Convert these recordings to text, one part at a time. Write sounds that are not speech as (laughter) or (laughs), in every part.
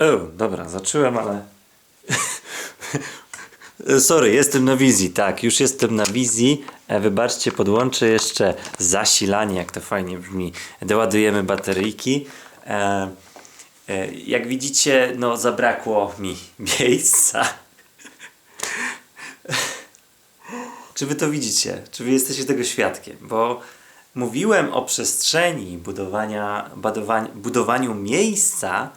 O, dobra, zacząłem, ale. (laughs) Sorry, jestem na wizji, tak, już jestem na wizji. E, Wybaczcie, podłączę jeszcze zasilanie, jak to fajnie brzmi. Doładujemy bateryjki. E, e, jak widzicie, no zabrakło mi (laughs) miejsca. (laughs) Czy wy to widzicie? Czy wy jesteście tego świadkiem? Bo mówiłem o przestrzeni budowania, budowania, budowaniu miejsca,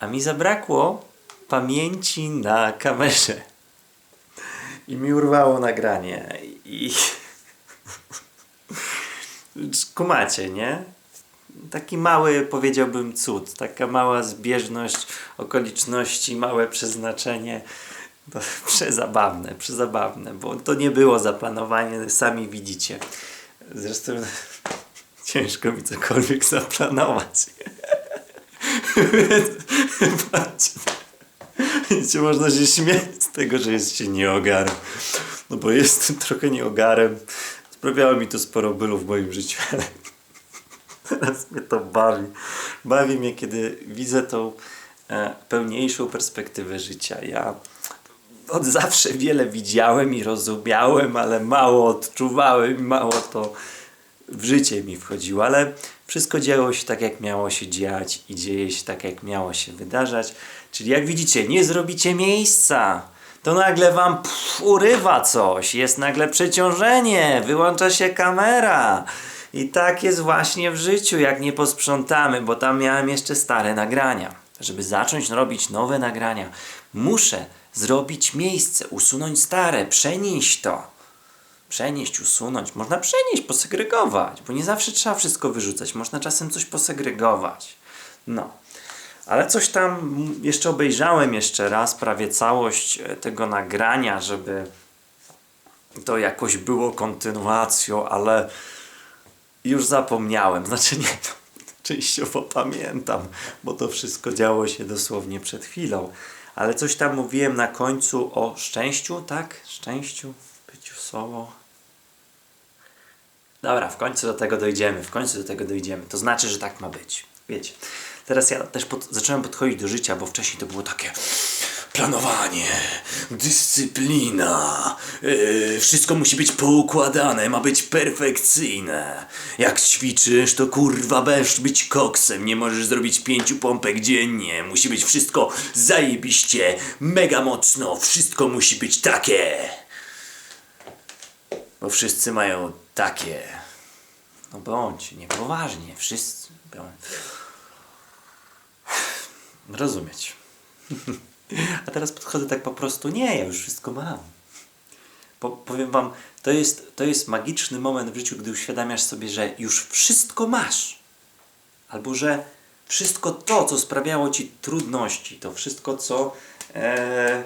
a mi zabrakło pamięci na kamerze. I mi urwało nagranie. I. (laughs) Kumacie, nie? Taki mały, powiedziałbym, cud. Taka mała zbieżność okoliczności, małe przeznaczenie. To (laughs) przezabawne, przezabawne, bo to nie było zaplanowanie, sami widzicie. Zresztą (laughs) ciężko mi cokolwiek zaplanować. Patrzcie. Wiecie, można się śmiać z tego, że jest się nieogarem. No bo jestem trochę nieogarem. Sprawiało mi to sporo bólu w moim życiu, teraz mnie to bawi. Bawi mnie, kiedy widzę tą e, pełniejszą perspektywę życia. Ja od zawsze wiele widziałem i rozumiałem, ale mało odczuwałem mało to w życie mi wchodziło, ale wszystko działo się tak, jak miało się dziać i dzieje się tak, jak miało się wydarzać. Czyli jak widzicie, nie zrobicie miejsca, to nagle wam pff, urywa coś, jest nagle przeciążenie, wyłącza się kamera. I tak jest właśnie w życiu, jak nie posprzątamy, bo tam miałem jeszcze stare nagrania. Żeby zacząć robić nowe nagrania, muszę zrobić miejsce, usunąć stare, przenieść to przenieść, usunąć. Można przenieść, posegregować, bo nie zawsze trzeba wszystko wyrzucać. Można czasem coś posegregować. No. Ale coś tam jeszcze obejrzałem jeszcze raz, prawie całość e, tego nagrania, żeby to jakoś było kontynuacją, ale już zapomniałem. (laughs) Znaczy nie, częściowo pamiętam, bo to wszystko działo się dosłownie przed chwilą. Ale coś tam mówiłem na końcu o szczęściu, tak? Szczęściu, byciu sobą. Dobra, w końcu do tego dojdziemy, w końcu do tego dojdziemy. To znaczy, że tak ma być. Wiecie. Teraz ja też pod, zacząłem podchodzić do życia, bo wcześniej to było takie planowanie, dyscyplina, yy, wszystko musi być poukładane, ma być perfekcyjne. Jak ćwiczysz, to kurwa będziesz być koksem, nie możesz zrobić pięciu pompek dziennie, musi być wszystko zajebiście, mega mocno, wszystko musi być takie. Bo wszyscy mają takie. No bądź, niepoważnie, wszyscy. Rozumieć. (laughs) A teraz podchodzę tak po prostu, nie, ja już wszystko mam. Po, powiem wam, to jest, to jest magiczny moment w życiu, gdy uświadamiasz sobie, że już wszystko masz. Albo że wszystko to, co sprawiało ci trudności, to wszystko, co e,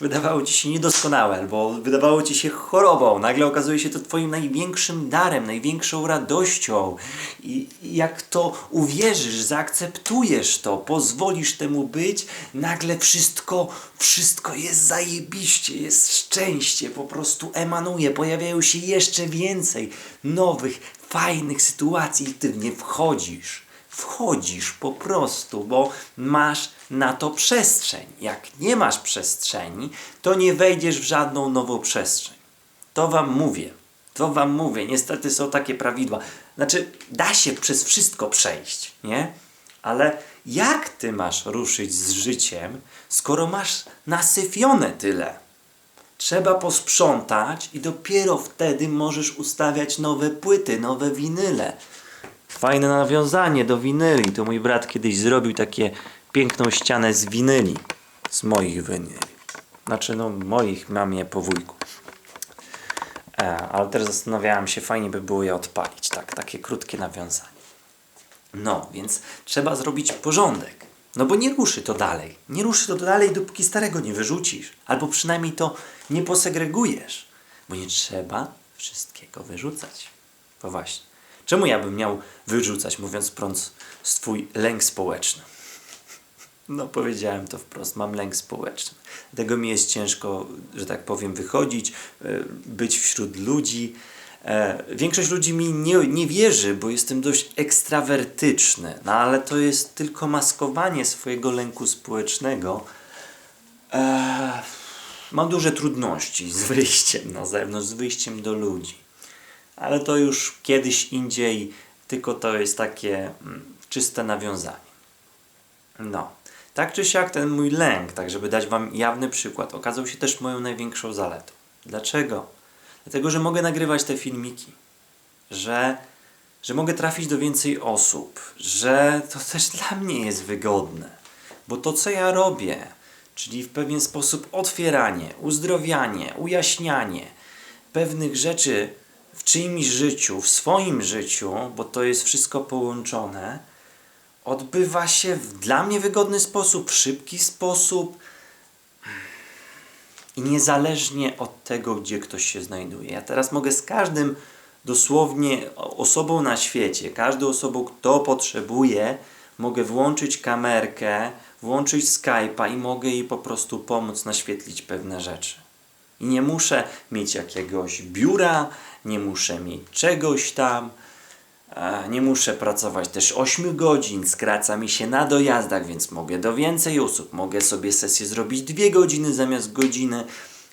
wydawało ci się niedoskonałe, albo wydawało ci się chorobą, nagle okazuje się to twoim największym darem, największą radością. I jak to uwierzysz, zaakceptujesz to, pozwolisz temu być, nagle wszystko, wszystko jest zajebiście, jest szczęście, po prostu emanuje, pojawiają się jeszcze więcej nowych, fajnych sytuacji i ty w nie wchodzisz wchodzisz po prostu, bo masz na to przestrzeń. Jak nie masz przestrzeni, to nie wejdziesz w żadną nową przestrzeń. To wam mówię. To wam mówię. Niestety są takie prawidła. Znaczy, da się przez wszystko przejść, nie? Ale jak ty masz ruszyć z życiem, skoro masz nasyfione tyle? Trzeba posprzątać i dopiero wtedy możesz ustawiać nowe płyty, nowe winyle. Fajne nawiązanie do winyli. To mój brat kiedyś zrobił takie piękną ścianę z winyli. Z moich winyli. Znaczy, no, moich mam je po wujku. E, ale też zastanawiałem się, fajnie by było je odpalić. Tak, takie krótkie nawiązanie. No, więc trzeba zrobić porządek. No bo nie ruszy to dalej. Nie ruszy to dalej, dopóki starego nie wyrzucisz. Albo przynajmniej to nie posegregujesz. Bo nie trzeba wszystkiego wyrzucać. To właśnie. Czemu ja bym miał wyrzucać, mówiąc wprost, swój lęk społeczny? No, powiedziałem to wprost, mam lęk społeczny. Dlatego mi jest ciężko, że tak powiem, wychodzić, y, być wśród ludzi. E, większość ludzi mi nie, nie wierzy, bo jestem dość ekstrawertyczny, no ale to jest tylko maskowanie swojego lęku społecznego. E, mam duże trudności z wyjściem na zewnątrz, z wyjściem do ludzi. Ale to już kiedyś indziej, tylko to jest takie mm, czyste nawiązanie. No, tak czy siak ten mój lęk, tak żeby dać Wam jawny przykład, okazał się też moją największą zaletą. Dlaczego? Dlatego, że mogę nagrywać te filmiki, że, że mogę trafić do więcej osób, że to też (laughs) dla mnie jest wygodne, bo to, co ja robię, czyli w pewien sposób otwieranie, uzdrowianie, ujaśnianie pewnych rzeczy w czyimś życiu, w swoim życiu, bo to jest wszystko połączone, odbywa się w dla mnie wygodny sposób, w szybki sposób i niezależnie od tego, gdzie ktoś się znajduje. Ja teraz mogę z każdym dosłownie osobą na świecie, każdą osobą, kto potrzebuje, mogę włączyć kamerkę, włączyć Skype'a i mogę jej po prostu pomóc naświetlić pewne rzeczy. I nie muszę mieć jakiegoś biura, nie muszę mieć czegoś tam, nie muszę pracować też 8 godzin, skraca mi się na dojazdach, więc mogę do więcej osób, mogę sobie sesję zrobić 2 godziny zamiast godziny.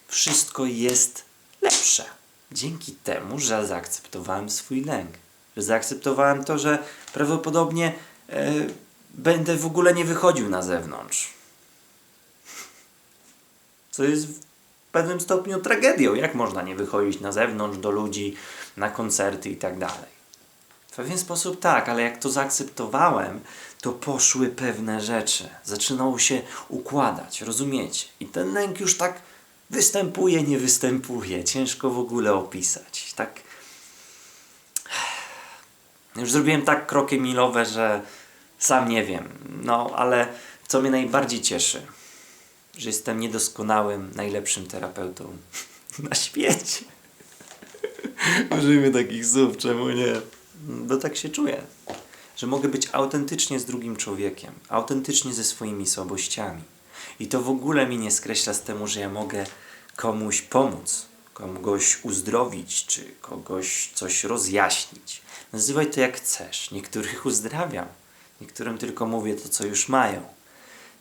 Wszystko jest lepsze. Dzięki temu, że zaakceptowałem swój lęk. Że zaakceptowałem to, że prawdopodobnie e, będę w ogóle nie wychodził na zewnątrz. Co jest pewnym stopniu tragedią. Jak można nie wychodzić na zewnątrz do ludzi, na koncerty i tak dalej. W pewien sposób tak, ale jak to zaakceptowałem, to poszły pewne rzeczy. Zaczynało się układać, rozumiecie? I ten lęk już tak występuje, nie występuje. Ciężko w ogóle opisać. Tak. Już zrobiłem tak kroki milowe, że sam nie wiem. No, ale co mnie najbardziej cieszy, że jestem niedoskonałym, najlepszym terapeutą (laughs) na świecie. (laughs) Użyjmy takich słów, czemu nie? Bo tak się czuję, że mogę być autentycznie z drugim człowiekiem, autentycznie ze swoimi słabościami. I to w ogóle mi nie skreśla z temu, że ja mogę komuś pomóc, kogoś uzdrowić, czy kogoś coś rozjaśnić. Nazywaj to jak chcesz. Niektórych uzdrawiam, niektórym tylko mówię to, co już mają.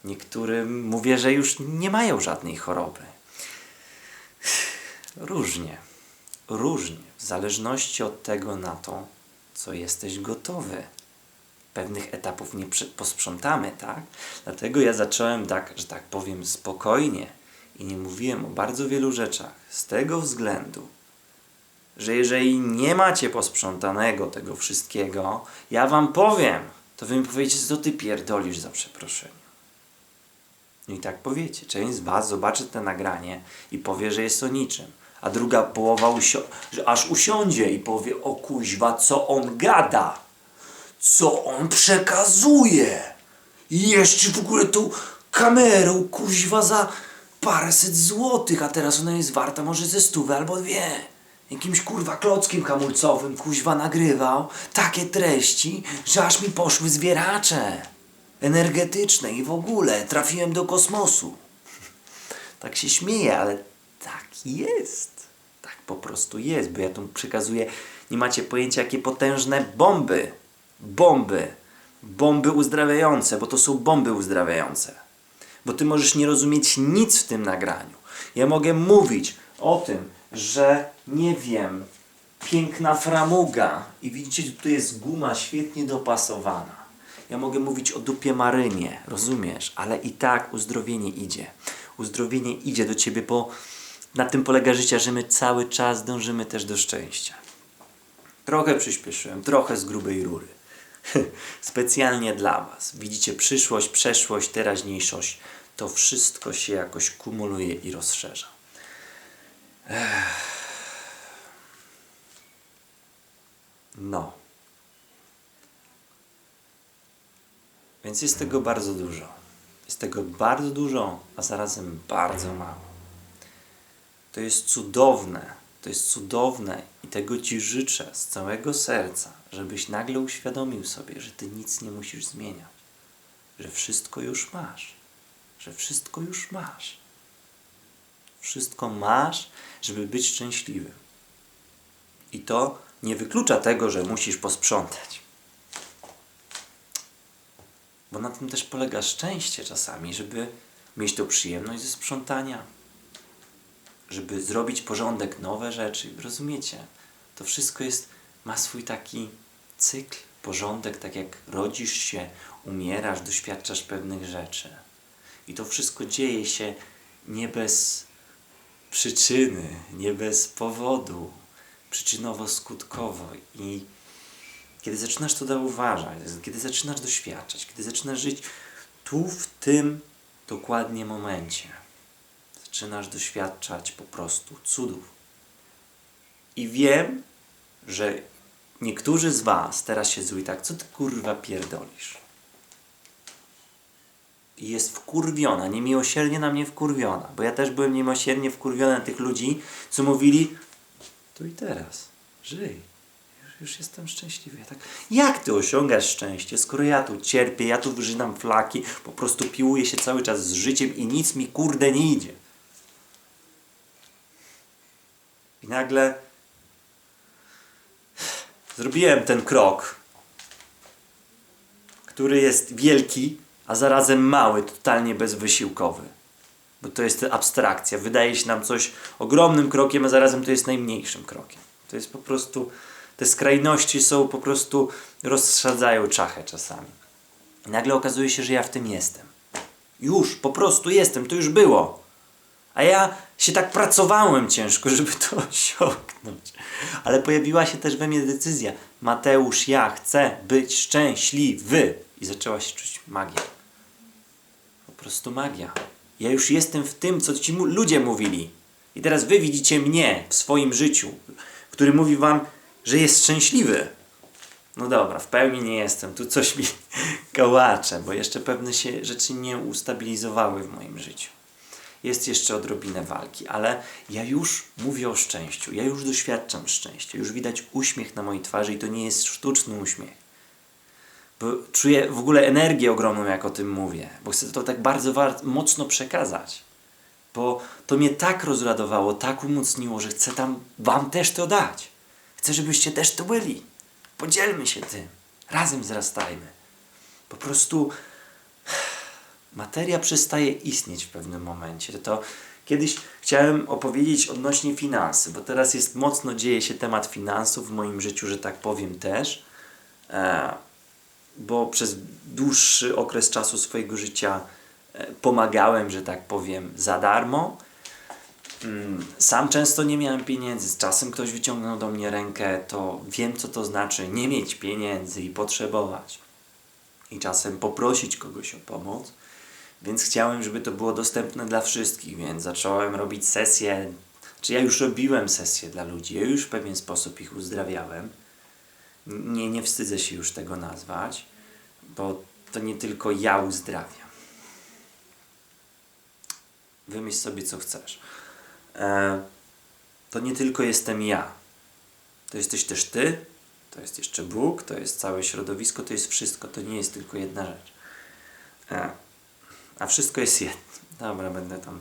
Niektórym mówię, że już nie mają żadnej choroby. Różnie, różnie, w zależności od tego na to, co jesteś gotowy. Pewnych etapów nie posprzątamy, tak? Dlatego ja zacząłem tak, że tak powiem, spokojnie i nie mówiłem o bardzo wielu rzeczach. Z tego względu, że jeżeli nie macie posprzątanego tego wszystkiego, ja wam powiem, to wy mi powiecie, co ty pierdolisz za przeproszeniem. No i tak powiecie. Część z was zobaczy to nagranie i powie, że jest o niczym. A druga połowa usio- że aż usiądzie i powie, o kuźwa, co on gada. Co on przekazuje. I jeszcze w ogóle tą kamerą, kuźwa, za paręset złotych, a teraz ona jest warta może ze stówy albo dwie. Jakimś kurwa klockiem hamulcowym kuźwa nagrywał takie treści, że aż mi poszły zwieracze energetyczne i w ogóle trafiłem do kosmosu. (laughs) Tak się śmieję, ale tak jest. Tak po prostu jest, bo ja tu przekazuję, nie macie pojęcia, jakie potężne bomby. Bomby. Bomby uzdrawiające, bo to są bomby uzdrawiające. Bo ty możesz nie rozumieć nic w tym nagraniu. Ja mogę mówić o tym, że nie wiem, piękna framuga i widzicie, tu jest guma świetnie dopasowana. Ja mogę mówić o dupie marynie, rozumiesz? Ale i tak uzdrowienie idzie. Uzdrowienie idzie do ciebie, bo na tym polega życie, że my cały czas dążymy też do szczęścia. Trochę przyspieszyłem, trochę z grubej rury. (laughs) Specjalnie dla Was. Widzicie przyszłość, przeszłość, teraźniejszość. To wszystko się jakoś kumuluje i rozszerza. Ech. No. Więc jest tego bardzo dużo. Jest tego bardzo dużo, a zarazem bardzo mało. To jest cudowne. To jest cudowne i tego Ci życzę z całego serca, żebyś nagle uświadomił sobie, że Ty nic nie musisz zmieniać. Że wszystko już masz. Że wszystko już masz. Wszystko masz, żeby być szczęśliwym. I to nie wyklucza tego, że musisz posprzątać. Bo na tym też polega szczęście czasami, żeby mieć tą przyjemność ze sprzątania, żeby zrobić porządek, nowe rzeczy. Rozumiecie? To wszystko jest, ma swój taki cykl, porządek, tak jak rodzisz się, umierasz, doświadczasz pewnych rzeczy. I to wszystko dzieje się nie bez przyczyny, nie bez powodu, przyczynowo-skutkowo. I kiedy zaczynasz to zauważać, kiedy zaczynasz doświadczać, kiedy zaczynasz żyć tu, w tym dokładnie momencie, zaczynasz doświadczać po prostu cudów. I wiem, że niektórzy z Was teraz siedzą i tak, co ty kurwa pierdolisz? I jest wkurwiona, niemiłosiernie na mnie wkurwiona, bo ja też byłem niemiłosiernie wkurwiony na tych ludzi, co mówili, tu i teraz, żyj. Już, jestem szczęśliwy. Ja tak, jak ty osiągasz szczęście, skoro ja tu cierpię, ja tu wyżynam flaki, po prostu piłuję się cały czas z życiem i nic mi kurde nie idzie. I nagle zrobiłem ten krok, który jest wielki, a zarazem mały, totalnie bezwysiłkowy. Bo to jest abstrakcja. Wydaje się nam coś ogromnym krokiem, a zarazem to jest najmniejszym krokiem. To jest po prostu, te skrajności są po prostu, rozsadzają czachę czasami. I nagle okazuje się, że ja w tym jestem. Już, po prostu jestem, to już było. A ja się tak pracowałem ciężko, żeby to (laughs) osiągnąć. Ale pojawiła się też we mnie decyzja. Mateusz, ja chcę być szczęśliwy. I zaczęła się czuć magia. Po prostu magia. Ja już jestem w tym, co ci ludzie mówili. I teraz wy widzicie mnie w swoim życiu, który mówi wam, że jest szczęśliwy. No dobra, w pełni nie jestem. Tu coś mi (laughs) kałacze, bo jeszcze pewne się rzeczy nie ustabilizowały w moim życiu. Jest jeszcze odrobinę walki, ale ja już mówię o szczęściu. Ja już doświadczam szczęścia. Już widać uśmiech na mojej twarzy i to nie jest sztuczny uśmiech. Bo czuję w ogóle energię ogromną, jak o tym mówię, bo chcę to tak bardzo mocno przekazać. Bo to mnie tak rozradowało, tak umocniło, że chcę tam Wam też to dać. Chcę, żebyście też to byli. Podzielmy się tym. Razem wzrastajmy. Po prostu materia przestaje istnieć w pewnym momencie. To kiedyś chciałem opowiedzieć odnośnie finansy, bo teraz jest mocno dzieje się temat finansów w moim życiu, że tak powiem też. E, bo przez dłuższy okres czasu swojego życia e, pomagałem, że tak powiem, za darmo. Mm, Sam często nie miałem pieniędzy, z czasem ktoś wyciągnął do mnie rękę, to wiem co to znaczy nie mieć pieniędzy i potrzebować. I czasem poprosić kogoś o pomoc. Więc chciałem, żeby to było dostępne dla wszystkich, więc zacząłem robić sesje, czy ja już robiłem sesje dla ludzi, ja już w pewien sposób ich uzdrawiałem nie, nie wstydzę się już tego nazwać, bo to nie tylko ja uzdrawiam. Wymyśl sobie, co chcesz. E, to nie tylko jestem ja. To jesteś też ty, to jest jeszcze Bóg, to jest całe środowisko, to jest wszystko. To nie jest tylko jedna rzecz. E, a wszystko jest jedno. Dobra, będę tam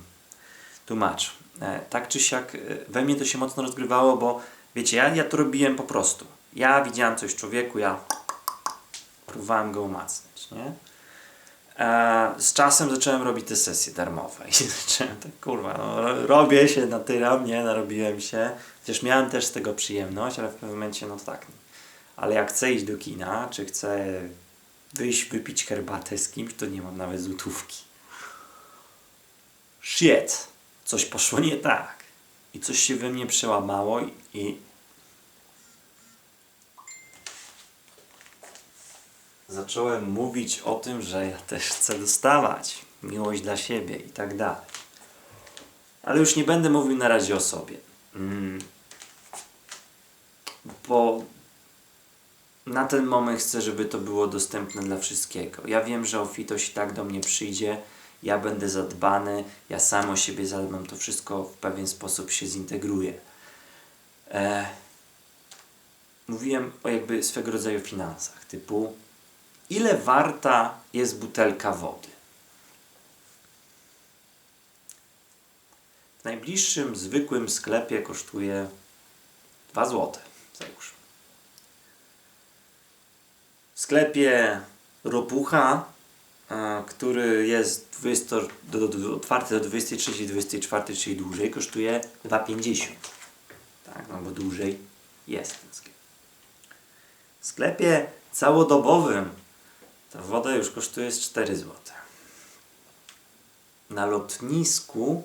tłumaczył. E, tak czy siak, we mnie to się mocno rozgrywało, bo wiecie, ja, ja to robiłem po prostu. Ja widziałem coś w człowieku, ja próbowałem go umacniać, nie? E, z czasem zacząłem robić te sesje darmowe (laughs) i zacząłem tak, kurwa, no, ro- robię się, natyram, nie, narobiłem się. Chociaż miałem też z tego przyjemność, ale w pewnym momencie, no to tak. Ale jak chcę iść do kina, czy chcę wyjść, wypić herbatę z kimś, to nie mam nawet złotówki. Shit! Coś poszło nie tak. I coś się we mnie przełamało i, i zacząłem mówić o tym, że ja też chcę dostawać miłość dla siebie i tak dalej. Ale już nie będę mówił na razie o sobie. Mm. Bo na ten moment chcę, żeby to było dostępne dla wszystkiego. Ja wiem, że Ofitoś i tak do mnie przyjdzie, ja będę zadbany, ja sam o siebie zadbam, to wszystko w pewien sposób się zintegruje. E, mówiłem o jakby swego rodzaju finansach, typu ile warta jest butelka wody? W najbliższym zwykłym sklepie kosztuje 2 złote. Załóżmy. W sklepie Ropucha, a, który jest 20, do, do, otwarty do 23-24, czyli dłużej, kosztuje 2,50. Tak, no bo dłużej jest ten sklep. W sklepie całodobowym ta woda już kosztuje z 4 zł. Na lotnisku,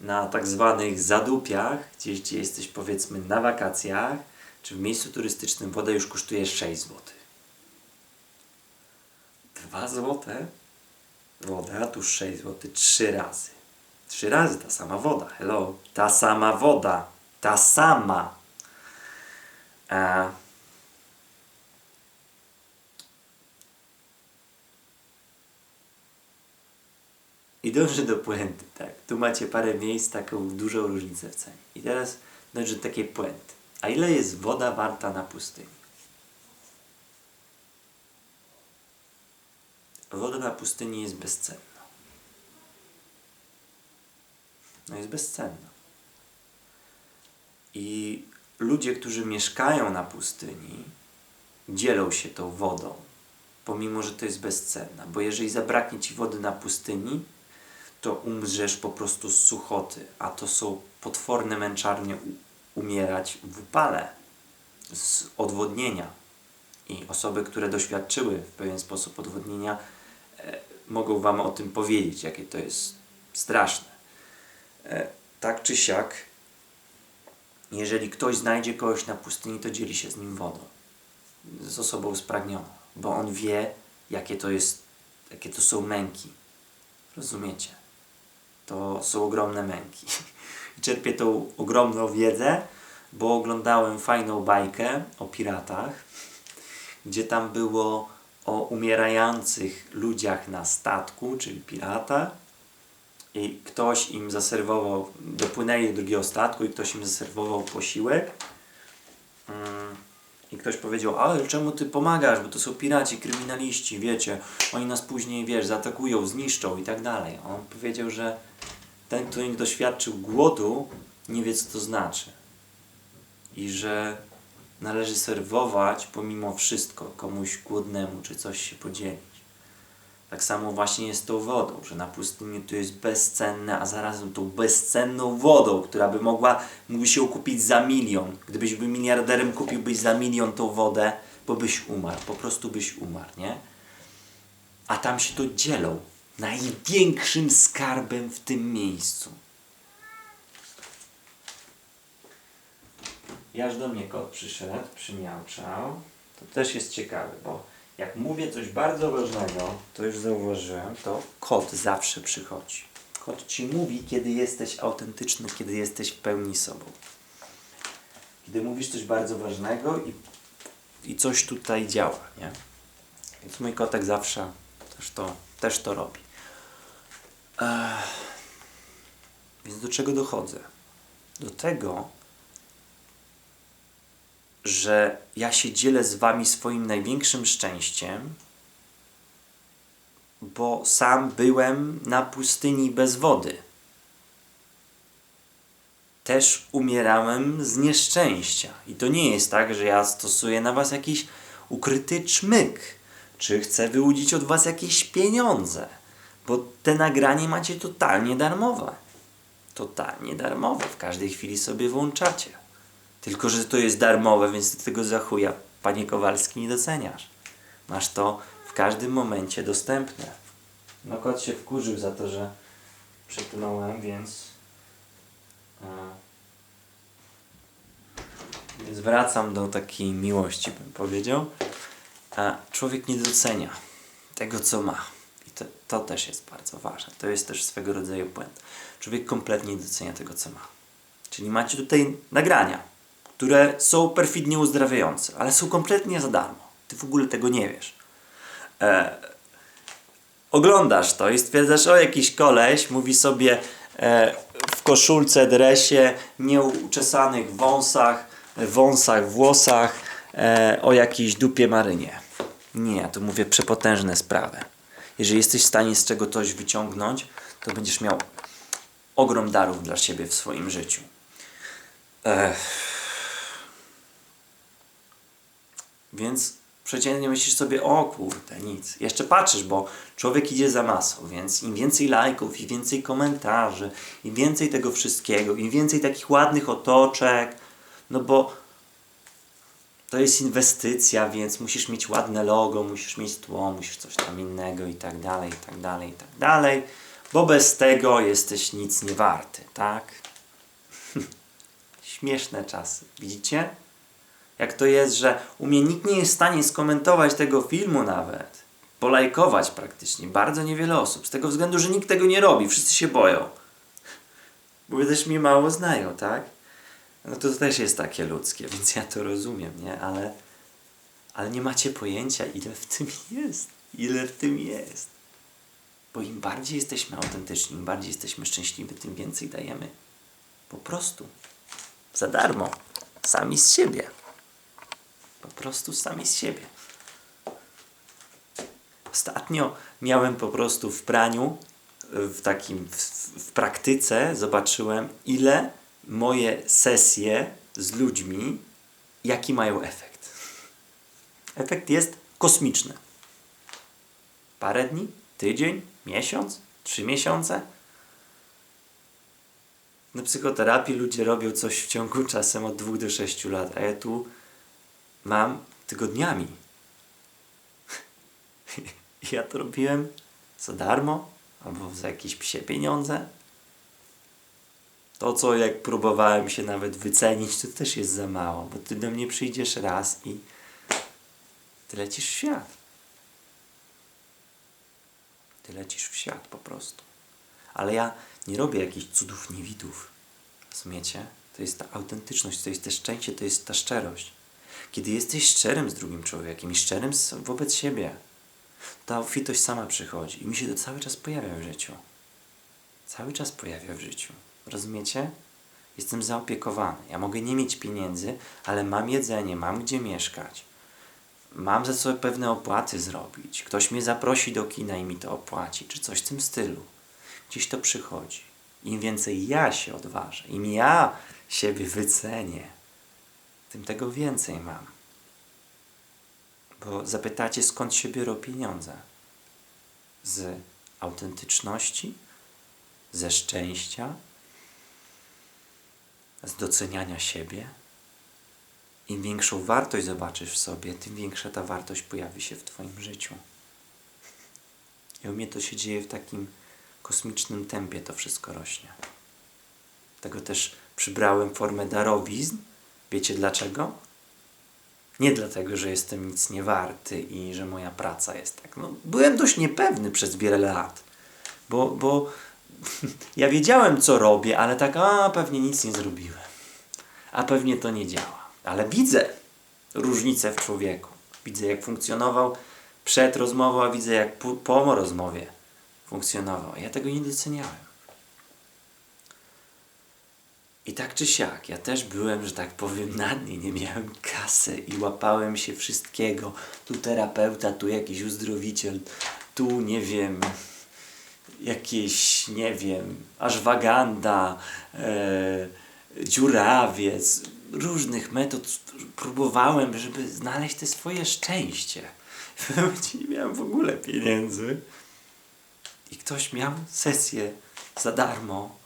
na tak zwanych zadupiach, gdzieś gdzie jesteś powiedzmy na wakacjach, czy w miejscu turystycznym woda już kosztuje 6 zł. 2 zł woda, tu 6 zł 3 razy. 3 razy ta sama woda. Hello. Ta sama woda. Ta sama. A I dążę do puenty, tak. Tu macie parę miejsc, taką dużą różnicę w cenie. I teraz dążę do takiej puenty. A ile jest woda warta na pustyni? Woda na pustyni jest bezcenna. No jest bezcenna. I ludzie, którzy mieszkają na pustyni, dzielą się tą wodą, pomimo że to jest bezcenna. Bo jeżeli zabraknie ci wody na pustyni, to umrzesz po prostu z suchoty, a to są potworne męczarnie umierać w upale z odwodnienia. I osoby, które doświadczyły w pewien sposób odwodnienia, e, mogą Wam o tym powiedzieć, jakie to jest straszne. E, tak czy siak, jeżeli ktoś znajdzie kogoś na pustyni, to dzieli się z nim wodą. Z osobą spragnioną, bo on wie, jakie to jest, jakie to są męki. Rozumiecie? To są ogromne męki. I (laughs) czerpię tą ogromną wiedzę, bo oglądałem fajną bajkę o piratach, gdzie tam było o umierających ludziach na statku, czyli pirata. I ktoś im zaserwował, dopłynęli do drugiego statku i ktoś im zaserwował posiłek. Mm, I ktoś powiedział, ale czemu ty pomagasz, bo to są piraci, kryminaliści, wiecie, oni nas później, wiesz, zaatakują, zniszczą i tak dalej. On powiedział, że ten, kto nie doświadczył głodu, nie wie, co to znaczy. I że należy serwować pomimo wszystko komuś głodnemu, czy coś się podzielić. Tak samo właśnie jest tą wodą, że na pustyni to jest bezcenne, a zarazem tą bezcenną wodą, która by mogła, mógłby się kupić za milion. Gdybyś był miliarderem, kupiłbyś za milion tą wodę, bo byś umarł. Po prostu byś umarł, nie? A tam się to dzielą największym skarbem w tym miejscu. I aż do mnie kot przyszedł, przymiałczał. To też jest ciekawe, bo jak mówię coś bardzo ważnego, to już zauważyłem, to kot zawsze przychodzi. Kot ci mówi, kiedy jesteś autentyczny, kiedy jesteś w pełni sobą. Kiedy mówisz coś bardzo ważnego i, i coś tutaj działa, nie? Więc mój kotek zawsze też to, też to robi. Ech. Więc do czego dochodzę? Do tego, że ja się dzielę z Wami swoim największym szczęściem, bo sam byłem na pustyni bez wody. Też umierałem z nieszczęścia. I to nie jest tak, że ja stosuję na Was jakiś ukryty czmyk, czy chcę wyłudzić od Was jakieś pieniądze, bo te nagranie macie totalnie darmowe. Totalnie darmowe. W każdej chwili sobie włączacie. Tylko, że to jest darmowe, więc ty tego za chuja, panie Kowalski, nie doceniasz. Masz to w każdym momencie dostępne. No kot się wkurzył za to, że przypnąłem, więc... e, Więc wracam do takiej miłości, bym powiedział. A człowiek nie docenia tego, co ma. I to, to też jest bardzo ważne. To jest też swego rodzaju błęd. Człowiek kompletnie nie docenia tego, co ma. Czyli macie tutaj nagrania, które są perfidnie uzdrawiające, ale są kompletnie za darmo. Ty w ogóle tego nie wiesz. E, oglądasz to i stwierdzasz, o jakiś koleś mówi sobie e, w koszulce, dresie, nieuczesanych wąsach, wąsach, włosach, e, o jakiejś dupie marynie. Nie, ja tu mówię przepotężne sprawy. Jeżeli jesteś w stanie z czego coś wyciągnąć, to będziesz miał ogrom darów dla siebie w swoim życiu. Ech. Więc przeciętnie myślisz sobie, o kurde, nic. Jeszcze patrzysz, bo człowiek idzie za masą, więc im więcej lajków, im więcej komentarzy, im więcej tego wszystkiego, im więcej takich ładnych otoczek, no bo to jest inwestycja, więc musisz mieć ładne logo, musisz mieć tło, musisz coś tam innego i tak dalej, i tak dalej, i tak dalej, bo bez tego jesteś nic nie warty, tak? (laughs) Śmieszne czasy, widzicie? Jak to jest, że u mnie nikt nie jest w stanie skomentować tego filmu nawet, polajkować praktycznie, bardzo niewiele osób, z tego względu, że nikt tego nie robi, wszyscy się boją. (laughs) Bo też mnie mało znają, tak? No to też jest takie ludzkie, (laughs) więc ja to rozumiem, nie? Ale, ale nie macie pojęcia, ile w tym jest. Ile w tym jest. Bo im bardziej jesteśmy autentyczni, im bardziej jesteśmy szczęśliwi, tym więcej dajemy. Po prostu. Za darmo. Sami z siebie. Po prostu sami z siebie. Ostatnio miałem po prostu w praniu, w takim, w, w praktyce zobaczyłem, ile moje sesje z ludźmi, jaki mają efekt. Efekt jest kosmiczny. Parę dni, tydzień, miesiąc, trzy miesiące. Na psychoterapii ludzie robią coś w ciągu czasem od dwóch do sześciu lat, a ja tu mam tygodniami. (laughs) Ja to robiłem za darmo albo za jakieś psie pieniądze. To, co jak próbowałem się nawet wycenić, to też jest za mało, bo ty do mnie przyjdziesz raz i ty lecisz w świat. Ty lecisz w świat po prostu. Ale ja nie robię jakichś cudów niewidów. Rozumiecie? To jest ta autentyczność, to jest te szczęście, to jest ta szczerość. Kiedy jesteś szczerym z drugim człowiekiem i szczerym wobec siebie, ta obfitość sama przychodzi i mi się to cały czas pojawia w życiu. Cały czas pojawia w życiu. Rozumiecie? Jestem zaopiekowany. Ja mogę nie mieć pieniędzy, ale mam jedzenie, mam gdzie mieszkać. Mam za co pewne opłaty zrobić. Ktoś mnie zaprosi do kina i mi to opłaci, czy coś w tym stylu. Gdzieś to przychodzi. Im więcej ja się odważę, im ja siebie wycenię, tym tego więcej mam. Bo zapytacie, skąd się biorą pieniądze? Z autentyczności, ze szczęścia, z doceniania siebie. Im większą wartość zobaczysz w sobie, tym większa ta wartość pojawi się w Twoim życiu. I u mnie to się dzieje w takim kosmicznym tempie, to wszystko rośnie. Tego też przybrałem formę darowizn. Wiecie dlaczego? Nie dlatego, że jestem nic nie warty i że moja praca jest tak. No, byłem dość niepewny przez wiele lat, bo, bo (laughs) ja wiedziałem, co robię, ale tak, a pewnie nic nie zrobiłem. A pewnie to nie działa. Ale widzę różnicę w człowieku. Widzę, jak funkcjonował przed rozmową, a widzę, jak po, po rozmowie funkcjonował. Ja tego nie doceniałem. I tak czy siak, ja też byłem, że tak powiem, na dnie, nie miałem kasy i łapałem się wszystkiego. Tu terapeuta, tu jakiś uzdrowiciel, tu nie wiem, jakieś, nie wiem, ashwaganda, e, dziurawiec, różnych metod próbowałem, żeby znaleźć te swoje szczęście. (laughs) W nie miałem w ogóle pieniędzy. I ktoś miał sesję za darmo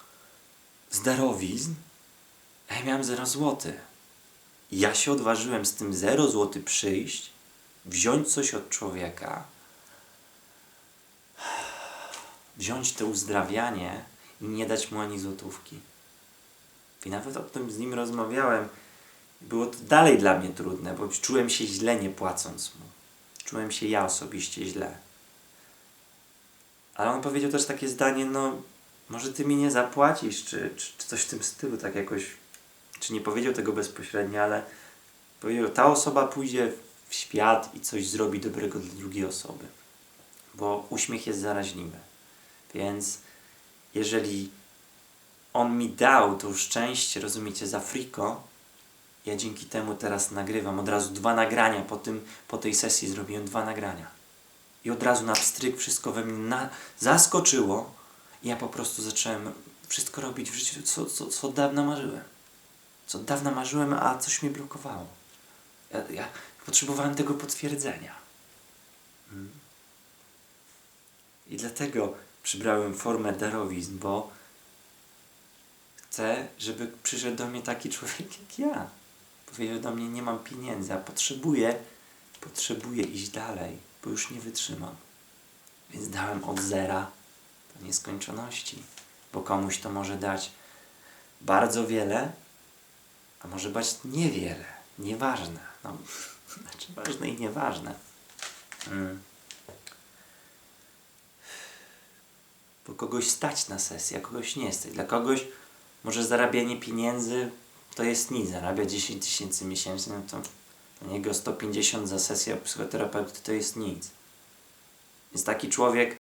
z darowizn, a ja miałem 0 zł. Ja się odważyłem z tym 0 zł przyjść, wziąć coś od człowieka, wziąć to uzdrawianie i nie dać mu ani złotówki. I nawet o tym z nim rozmawiałem. Było to dalej dla mnie trudne, bo czułem się źle nie płacąc mu. Czułem się ja osobiście źle. Ale on powiedział też takie zdanie, no może ty mi nie zapłacisz, czy, czy, czy coś w tym stylu, tak jakoś, czy nie powiedział tego bezpośrednio, ale powiedział, ta osoba pójdzie w świat i coś zrobi dobrego dla drugiej osoby. Bo uśmiech jest zaraźliwy. Więc jeżeli on mi dał to szczęście, rozumiecie, za friko, ja dzięki temu teraz nagrywam od razu dwa nagrania, po, tym, po tej sesji zrobiłem dwa nagrania. I od razu na pstryk wszystko we mnie na, zaskoczyło i ja po prostu zacząłem wszystko robić w życiu, co, co, co od dawna marzyłem. Co od dawna marzyłem, a coś mnie blokowało. Ja, ja potrzebowałem tego potwierdzenia. Mm. I dlatego przybrałem formę darowizn, bo chcę, żeby przyszedł do mnie taki człowiek jak ja. Powiedział do mnie, nie mam pieniędzy, a potrzebuję, potrzebuję iść dalej, bo już nie wytrzymam. Więc dałem od zera do nieskończoności, bo komuś to może dać bardzo wiele, a może dać niewiele, nieważne. No, znaczy ważne i nieważne. Mm. Bo kogoś stać na sesję, a kogoś nie stać. Dla kogoś może zarabianie pieniędzy to jest nic. Zarabia 10 tysięcy miesięcznie, no to dla niego 150 za sesję psychoterapeuty to jest nic. Więc taki człowiek